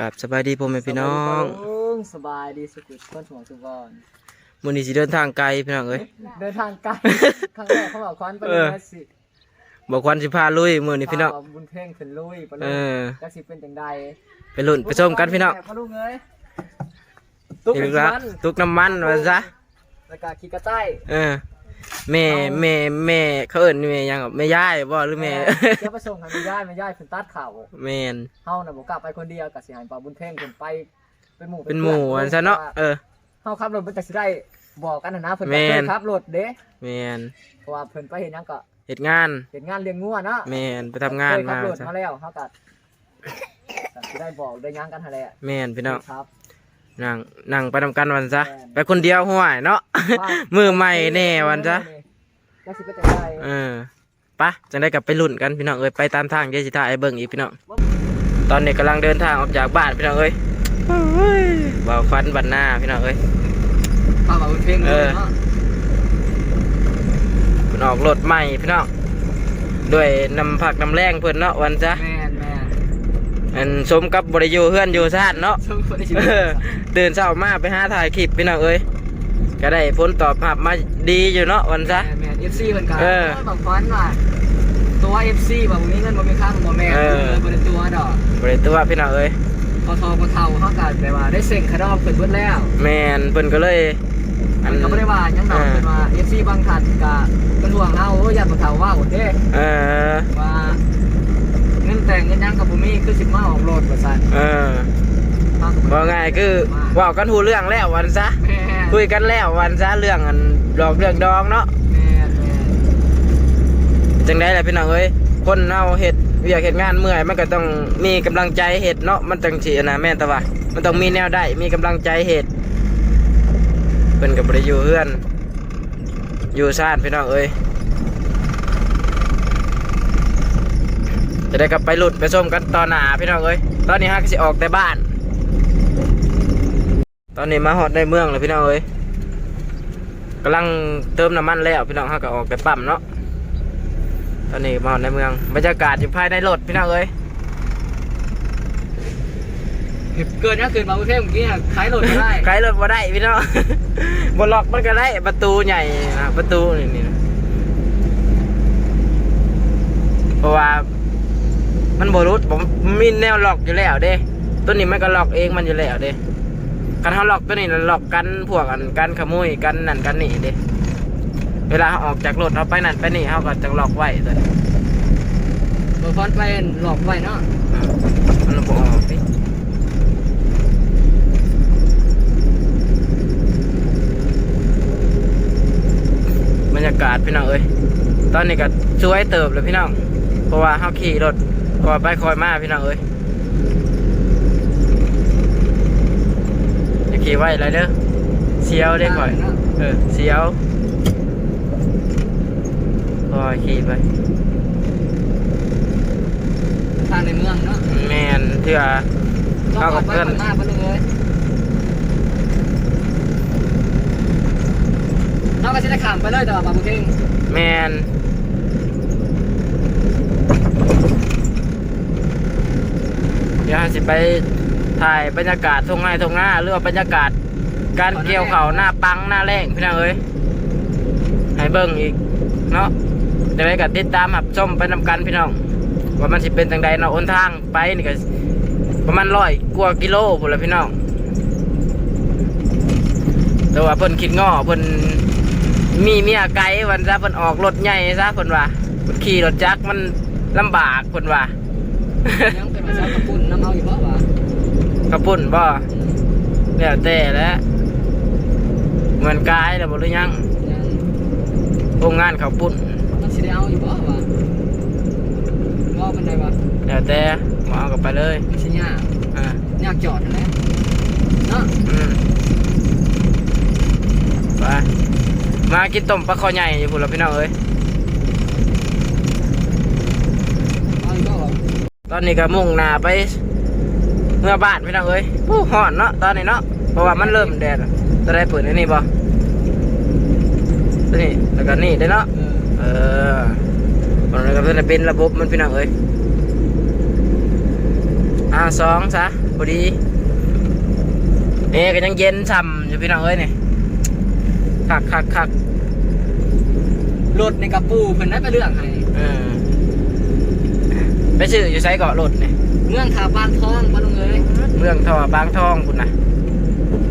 กับสบายดีพ่อแม่พี่น้องสบายดีสุขุมคนสมองสุกรมื้อนี้สิเดินทางไกลพี่น้องเอ้ยเดินทางไกลครั้งแรกเขาบอกควันไปเอเลอยสิบอกควันสิพาลุยมื้อนี้พี่น้องพาบุญเพ่งขึ้นลุยไปเลเอยอจักสิเป็นจังใดไปลุ้นไปชมกันพี่น้องพาลูกเอ้ยนี่ละตุกน้ำมันว่าซะแล้วก็ขี่กระต่ายเออ แม่แม่แม่เขาเอิ้นแม่หยังอะแม่ยายบ่หรือแม่เดี๋ยวไปส่งทางแม่ย่ายแม่ย่ายขึ้นตัดข่าวแม่นเฮาน่ะบ่กล้าไปคนเดียวกับสิใหายปาบุญเพ่งขึ้นไปเป็นหมู่เป็นหมู่อันซะเนาะเออเฮาขับรถมันจักสิได้บอกกันนะนะเพิ่นแม่ก็นเคยขับรถเด้แม่นเพราะว่าเพิ่นไปเห็นหยังก็เฮ็ดงานเห็นงานเลี้ยงงัวเนาะแม่นไปทำงานเคยขัมาบรถซะมาแล้วเฮาก็ก็สิได้บอกได้หยังกันหั่นแหละแม่นพี่น้องครับ นั่งนั่งไปทำกันวันซะแม่นไปคนเดียวห่วยเนาะ มือใหม่แน่วันซะจักสิเป็นจังไดเออปะจังได้กลับไปลุ้นกันพี่น้องเอ้ยไปตามทางเดี๋ยวสิท่าไอ้เบิ่งอีกพี่น้องตอนนี้กำลังเดินทางออกจากบ้านพี่น้องเอ้ยโอ้ยบ่าวควันบันหน้าพี่น้องเอ้ยป้าบอกเพลงเอเลอยเนาะเพิ่นออกรถใหม่พี่น้องด้วยน้ำผักน้ำแรงเพิ่นเนาะวันจ้ะแม่นแม่น อันสมกับบริยูเฮือนอยู่ซ่านเนาะช่วงคนที่เออตื่นเช้ามาไปหาถ่ายคลิปพี่น้องเอ้ยก็ได้ผลตอบรับมาดีอยู่เนาะวันจ้ะแม่นแม่น FC เพิ่นก็เออบอกฟันว่าตัว FC บอกวันนี้เงินบ่มีค่าของบ่แม่นเออบ่ได้ตัวดอกบริตัวพี่น้องเอ้ยพอทอพอเฒ่าเฮาก็แบบว่าได้เซ็งคดอกเพิ่นเบิดแล้ว แมนเพิ่นก็เลยอันก็บ่ได้ว่าหยังดอกเพิ่นว่า FC บางท่านก็เป็นห่วงเฮาโอ้ยญาติบ่เฒ่าว่าโอเด้เออว่าเงิน แต่งเงินหยังก็บ่มีคือสิมาออกรถว่าซั่นเออเฮาก็บ่ว่าง่ายคือเว่ากันหูเรื่องแล้ววันซะแม่นคุยกันแล้ววันซะเรื่องอันหลอกเรื่องดองเนาะแม่นแม่นจังได้แหละพี่น้องเอ้ยคนเฮาเฮ็ดเวียกเฮ็ดงานเมื่อยมันก็ต้องมีกำลังใจเฮ็ดเนาะมันจังสินะแม่นตะว่ามันต้องมีแนวได้มีกำลังใจเฮ็ดเพิ่นก็บ่ได้อยู่เฮือนอยู่ซ่านพี่น้องเอ้ย จะได้กลับไปหลุดไปส้มกันตอนหน้าพี่น้องเอ้ยตอนนี้ฮักสิออกแต่บ้าน ตอนนี้มาฮอดในเมืองแล้วพี่น้องเอ้ยกำลังเติมน้ำมันแล้วพี่น้องฮักก็ออกแต่ปั๊มเนาะตอนนี้มาในเมืองบรรยากาศอยู่ภายในรถพี่น้องเอ้ยเกินนะเกินมาประเทศเมื่อกี้อะขายรถไม่ได้ใครรถมาได้พี่น้องบนล็อกมันก็ได้ประตูใหญ่นะประตูนี่นี่นะเพราะว่า มันบรุษผมมีแนวล็อกอยู่แล้วเด้ตัวนี้มันก็ล็อกเองมันอยู่แล้วเด้การเขาล็อกตัวนี้มันล็อกกันพวกกันกันขโมยกันนั่นกันนี่เด้เวลาเขาออกจากรถเขาไปนั่นไปนี่เขาก็จะล็อกไว้ตัวนี้บอฟอนไปหลอกไว้เนาะมันบอกออกดิบรรยากาศพี่น้องเอ้ยตอนนี้ก็สวยเติบเลยพี่น้อง เพราะว่าเขาขี่รถ คอยไปคอยมาพี่น้องเอ้ยอย่าขี่ไว้อะไรเด้อเสียวได้ก่อยเออเสียวคอยขี่ไปทางในเมืองเนาะแมนเถื่อต้องเอาอกัอบกไปเพื่อนก่อนหน้าไปเลยน้องก็จะได้ขามไปเลยแต่ว่าบางประเทศแมนเดี๋ยว สิไปถ่ายบรรยากาศทงไร่ทงหน้าหรือว่าบรรยากาศ การเกี่ยวเขาวหน้าปังหน้าแรงพี่น้องเอ้ยให้เบิ่งอีกเนาะจะได้กับติดตามหับชมไปนำกันพี่น้อง ว่ามันสิเป็นจังใดเนาะอนทางไปนี่ก็ประมาณร้อยกว่ากิโลพุ่นละพี่น้อง แต่ว่าเพิ่นคิดง้อเพิ่นมีเมียไกลวันซะเพิ่นออกรถใหญ่ซะเพิ่นว่าเพิ่นขี่รถจักรมันลำบากเพิ่นว่า ยังเป็นภาษากระปุ่นน้ำเอาอยู่เพราะว่ากระปุ่นบ่แล้วแต่แหล้วเหมือนกายแล้วบ่หรือยังยังโรงงานเขาวปุ่นมันสิได้เอาอยู่เพราะว่าว่าเป็นไงวะแล้วแต่มาเอากลับไปเลยไม่ใช่ยากอ่ายากจอดนั่นแหละเนาะอืมไปมากินต้มปลาคอใหญ่อยู่พุ่นละพี่น้องเอ้ย เอาอยู่เพราะว่า ตอนนี้ก็มุ่งหน้าไปเมื่อบ้านพี่น้องเอ้ยโอ้ฮ้อนเนาะตอนนี้เนาะเพราะว่ามันเริ่มแดดแล้วจะได้เปิดไอ้นี่บ่ตัวนี้แล้วก็นี่ได้เนาะเออเออมันก็จะเป็นระบบมันพี่น้องเอ้ยอ้าวสองซะพอดีเอ๊ก็ยังเย็นช่ำอยู่พี่น้องเอ้ยนี่คักคักคักรถในกระปูเพิ่นได้ไปเรื่องให้เออ ไปชื่ออยู่ไซเกาะรถนี่เมืองขาบ้านทองบ่ลุงเอ้ยเมืองทอบางทองคุณนะ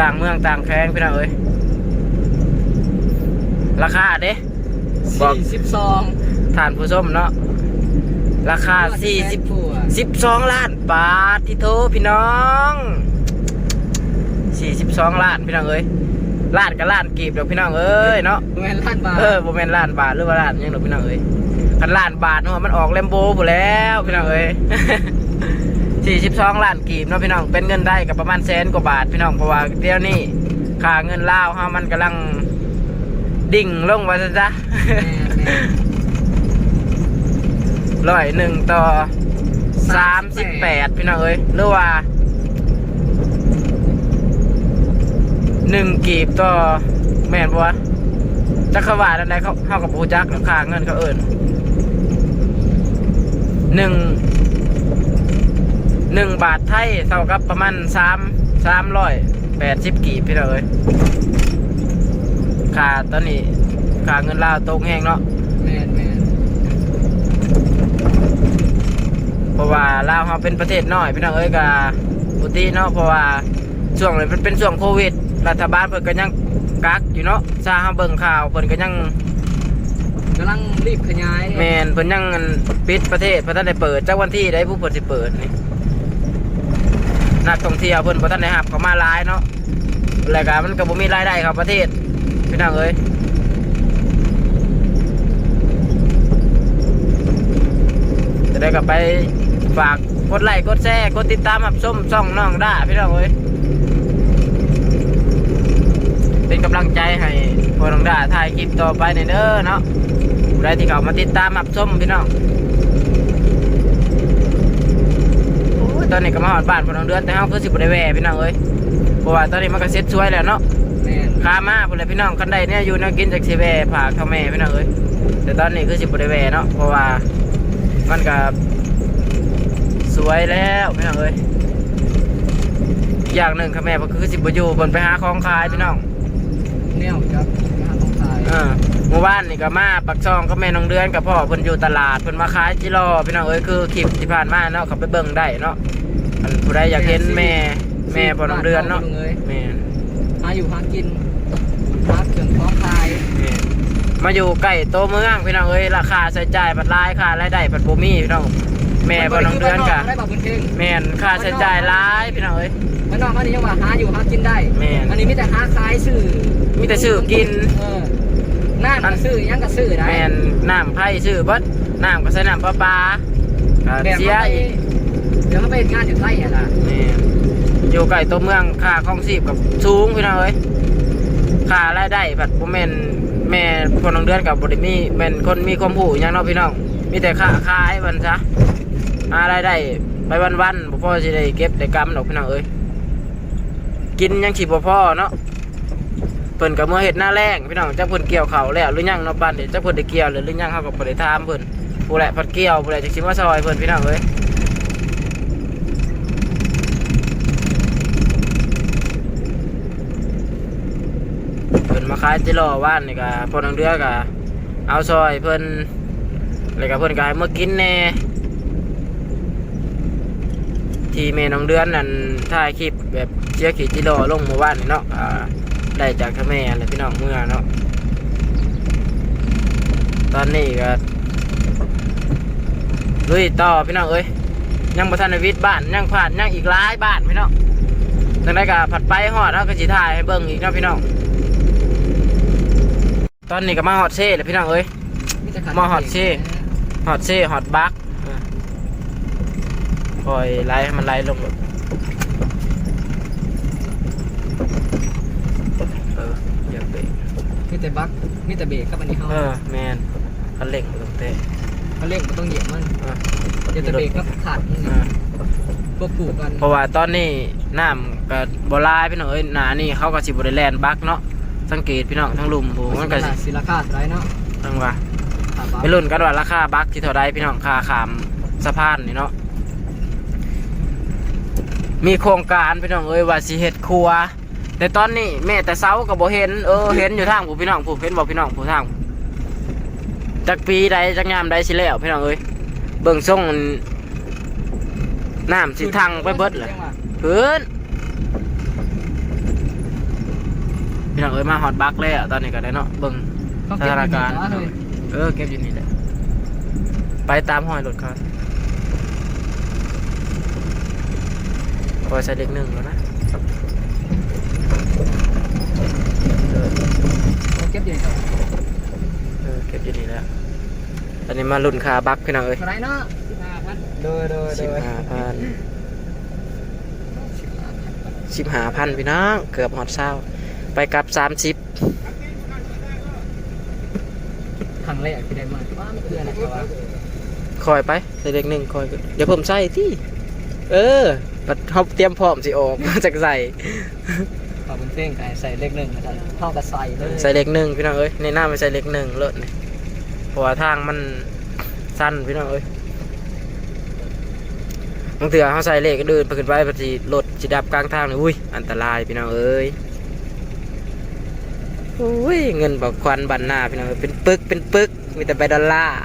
ต่างเมืองต่างแข้งพี่น้องเอ้ยราคาเด้บอก42ฐานผู้ชมเนาะราคาสี่สิบผัวสิบสองล้านบาทที่โทพี่น้องสี่สิบสองล้านพี่น้องเอ้ยล้านกับล้านกีบเดี๋ยวพี่น้องเอ้ยเนาะแม่นล้านบาทเออโมเมนล้านบาทหรือว่าล้านหยังเดี๋ยวพี่น้องเอ้ย คันล้านบาทเนาะมันออกเลมโบหมดแล้วพี่น้องเอ้ยสี่สิบสองล้านกีบเนาะพี่น้องเป็นเงินได้กับประมาณแสนกว่าบาทพี่น้องเพราะว่าเดี๋ยวนี้ค่าเงินลาวเฮามันกำลังดิ่งลงไปซะจ้ะร้อยหนึ่งต่อสามสิบแปดพี่น้องเอ้ยหรือว่าหนึ่งกีบต่อแม่นปะวะจักรวาลอะไรเขาเข้ากับผู้จักหรือค่าเงินเขาเอิญ หนึ่งหนึ่งบาทไทยเท่ากับประมาณสามสามร้อยแปดสิบกีบพี่น้องเอ้ยค่าตอนนี้ค่าเงินลาวตกแห้งเนาะแม่นแม่นเพราะว่าลาวเราเป็นประเทศน้อยพี่น้องเอ้ยกับปุติเนาะเพราะว่าช่วงนี้มันเป็นช่วงโควิด รัฐบาลเพิ่นก็ยังกักอยู่เนาะซาเฮาเบิ่งข่าวเพิ่นก็ยัง กำลังรีบขยายแมนเพิ่นยังปิดประเทศเพิ่นทันได้เปิดจักวันที่ได้ผู้เพิ่นสิเปิดนี่นักท่องเที่ยวเพิ่นบ่ทันได้รับเข้ามาหลายเนาะแล้วก็มันก็บ่มีรายได้เข้าประเทศพี่น้องเอ้ยจะได้กลับไปฝากกดไลค์กดแชร์กดติดตามรับชมช่องน้องด้าพี่น้องเอ้ยเป็นกำลังใจให้พอน้องด้าถ่ายคลิปต่อไปในเด้อเนาะ ผู้ใดที่เขามาติดตามรับชมพี่น้องโอ้ยตอนนี้ก็มาหอดบ้านพอน้องเดือนแต่เฮาคือสิบ่ได้แหวพี่น้องเอ้ยเพราะว่าตอนนี้มันก็เสร็จสวยแล้วเนาะแม่นขามาพุ่นเลยพี่น้องคันใดเนี่ยอยู่แนักกินจากสิแวผากเข้าแม่พี่น้องเอ้ยแต่ตอนนี้คือสิบ่ได้แวเนาะเพราะว่ามันก็สวยแล้วพี่น้องเอ้ยอีกอย่างหนึ่งค่ะแม่ก็คือสิบ่อยู่เพิ่นไปหาของขายพี่น้องแนวครับ เออเมื่อวานนี่ก็มาปักช่องกับแม่น้องเดือนกับพ่อเพิ่นอยู่ตลาดเพิ่นมาขายจิโร่พี่น้องเอ้ยคือคลิปที่ผ่านมาเนาะเขาไปเบิ่งได้เนาะอันผู้ใดอยากเห็นแม่แม่พ่อน้องเดือนเนาะลุงเอ้ยแม่นหาอยู่หากินหาเครื่องของขายมาอยู่ใกล้โตเมืองพี่น้องเอ้ยราคาใช้จ่ายบัดหลายค่ารายได้บัดบ่มีพี่น้องแม่บ่น้องเดือนกะได้บ่พื้นที่แม่นค่าใช้จ่ายหลายพี่น้องเอ้ยมันนอกเขานี่ยังว่าหาอยู่หากินได้แม่นอันนี้มีแต่หาขายซื้อมีแต่ซื้อกินเออ น้ำก็ซื้อหยังก็ซื้อได้แม่นน้ำไผ่ซื้อเบิดน้ำก็ใช้น้ำประปาก็แบบเสียเขาไปอีกเดี๋ยวเขาไปเฮ็ดงานอยู่ไทยอะล่ะแม่นอยู่ใกล้โตเมืองค่าครองชีพกับสูงพี่น้องเอ้ยค่ารายได้บัดบ่แม่นแม่พ่อน้องเดือนกับบ่ได้มีแม่นคนมีความรู้หยังเนาะพี่น้องมีแต่ค่าขายมันซะหารายได้ไปวันๆบ่พอสิได้เก็บได้กำดอกพี่น้องเอ้ยกินยังสิบ่พอเนาะเพิ่นก็เมื่อเฮ็ดหน้าแรงพี่น้องจักเพิ่นเกี่ยวเขาแล้วหรือยังเนาะบ้านเดี๋ยวจักเพิ่นได้เกี่ยวหรือหรือยังเฮาก็บ่ได้ถามเพิ่นผู้แหละพัดเกี่ยวผู้แหละจักสิมาซอยเพิ่นพี่น้องเอ้ยเพิ่นมาขายจิรอว่านนี่ก็พอนังเดือก็เอาซอยเพิ่นแล้วก็เพิ่นก็ให้มากินแน่ที่เมน้องเดือนนั่นถ่ายคลิปแบบเชียร์ขีดจิโร่ลงเมื่อวานนี่เนาะอ่า ได้จากทแม่และพี่น้องเมื่อเนาะตอนนี้ก็ลุยต่อพี่น้องเอ้ยยังบ่ทันได้วิทย์บ้านยังผ่านยังอีกหลายบ้านพี่น้องจังได้ก็ผัดไปฮอดเนาะก็สิถ่ายให้เบิ่งอีกเนาะพี่น้อง ตอนนี้ก็มาฮอดเซ่แล้วพี่น้องเอ้ยแต่ขยมาฮอดสิฮอตเซ่ฮอตบักอะปล่อยไล่ให้มันไล่ลงเลยเอออย่าเบรก มี แต่บักมีแต่เบรกกับอันนี้เขาเออแมนคันเร่งลงเตะเขาเร่งก็ต้องเหยียบมันอะอย่าแต่เบรกกับขาดมันอะควบคู่กันเพราะว่าตอนนี้น้ำกับบลายพี่น้องเอ้ยหนานี่เขาก็สิบริแลนบักเนาะสังเกตพี่น้องทั้งลุมผูมันก็สิศิลาคาสไรเนาะทั้งว่า ขาบักไปรุ่นกันว่าราคาบักที่เท่าใดพี่น้องค่าขามสะพานนี่เนาะมีโครงการพี่น้องเอ้ยว่าสิเฮ็ดครัว แต่ตอนนี้แม่แต่เช้าก็บ่เห็นเออเห็นอยู่ทางผู้พี่น้องผู้เห็นบ่พี่น้องผู้ทางจักปีใดจักยามใดสิแล้วพี่น้องเอ้ยเบิ่งส่งน้ำสิทางไปเบิดเลยเพิ่นพี่น้องเอ้ยมาฮอดบักแล้วตอนนี้ก็ได้เนาะเบิ่งต้องสเก็บถานการณ์เงินเลยเออเก็บอยู่นี่แหละไปตามห้อยรถเขาพอใส่เด็กหนึ่งแล้วนะ เออต้องเก็บอยู่เออเก็บอยู่นี่แล้วตอนนี้มาลุ่นคาบักพี่น้องเอ้ยเท่าไหรเนาะสิบห้าพันโดยโดยโดสิบยห้าพันสิบห้าพันพี่น้องเกือบหอดเศร้าไปกลับสามสิบครั้งแรกที่ได้มาว่ามันคืออะไรวะคอยไปใส่เด็กหนึ่งคอยก่อนเดี๋ยวผมใส่ที่ เออปัดเขาเตรียมพร้อมสิออกมาจากใส่ ขอบคุณเพ่งไก่ใส่เลขหนึ่งนะครับห้องกระใส่เลยใส่เล็กหนึ่งพี่น้องเอ้ยในหน้าไม่ใส่เล็กหนึ่งเลิศนี่เพราะว่าทางมันสั้นพี่น้องเอ้ยบางเถื่อเขาใส่เลขก็เดินไปขึ้นไปพอดีรถจิดับกลางทางเลยอุ้ยอันตรายพี่น้องเอ้ยอุ้ยเงินบอกควันบันหน้าพี่น้องเอ้ยเป็นปึกเป็นปึกมีแต่ใบดอลลาร์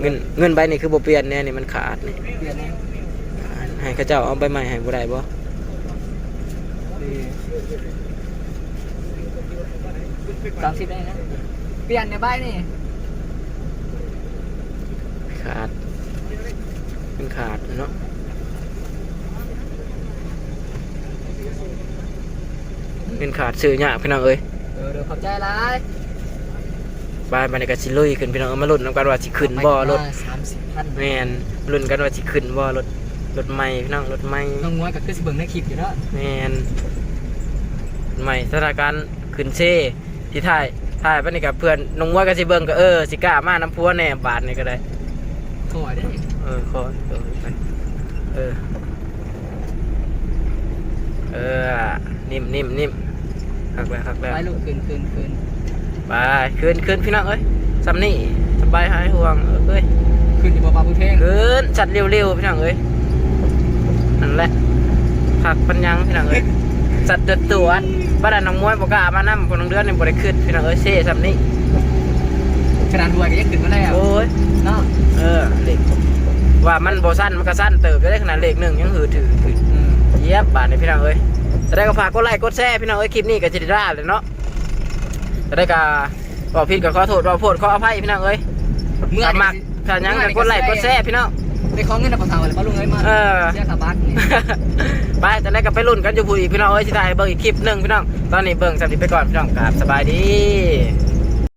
เงินเงินใบนี่คือบ่เปลี่ยนแน่นี่มันขาดนี่เปลี่ยนนี่ให้เข้าเจ้าเอาใบใหม่ให้บ่ได้บ่ สามสิบได้นะ เปลี่ยนในใบนี่ ขาดเป็นขาดเนาะเป็นขาดซื้อยากพี่น้องเอ้ยเออเดี๋ยวขอบใจร้ายบ้านมันก็สิลุยขึ้นพี่น้องเอามาลุ้นนำกันว่าสิขึ้นบ่รถสามสิบพันแม่นลุ้นกันว่าสิขึ้นบ่รถ รถใหม่พี่น้องรถใหม่น้องม้วนกับคือสิเบิ่งในคลิปอยู่เนาะแม่นรถใหม่สถานการณ์ขึ้นเช่ที่ถ่ายถ่ายไปนี่กับเพื่อนน้องมัวก็สิเบิ่งก็เออสิกล้ามาน้ำพัวแน่บาทนี่ก็ได้ถอยได้เออขอเออไปเออเออนิ่มนิ่มนิ่มหักแล้วหักแล้วไปลูกคืนคืนคืนไปคืนคืนพี่น้องเอ้ยสำนี่สบายหายห่วงเออเอ้ยคืนที่บ่ปาบุเทงคืนจัดเร็วๆพี่น้องเอ้ยนั่น แหละผักปัญญังพี่น้องเอ้ยสัตว์เดือดตัวบ้านน้องมวยบอกกล้ามานั่คนน้องเดือนนี่บริขึ้นพี่น้องเอ้ยเซ่สำนี่ขนาดรวยก็ยังขึ้นมาแล้วโอ้ยเนาะเออเล็กว่ามันโบสั้นมันก็สั้นเติบก็ได้ขนาดเล็กหนึ่งยังหือถือถืออืมเย็บบาทนี่พี่น้องเอ้ยจะได้ก็ฝากกดไลค์กดแชร์พี่น้องเอ้ยคลิปนี้ก็จะได้ราเลยเนาะจะได้ก็บอกผิดก็ขอโทษบอกโทษขออภัยพี่น้องเอ้ยเมื่อถ้ามักถ้ายังก็กดไลค์กดแชร์พี่น้อง ไปขอเงินกับสาวเฒ่าเลยป้าลุงเอ้ยมาเออ เสียค่าบัตรนี่ไปจะได้ก็ไปรุ่นกันอยู่พูดอีกพี่น้องเอ้ยที่ได้เบิ่งอีกคลิปหนึ่งพี่น้อง ตอนนี้เบิ่งสวัสดีไปก่อนพี่น้องกราบสบายดี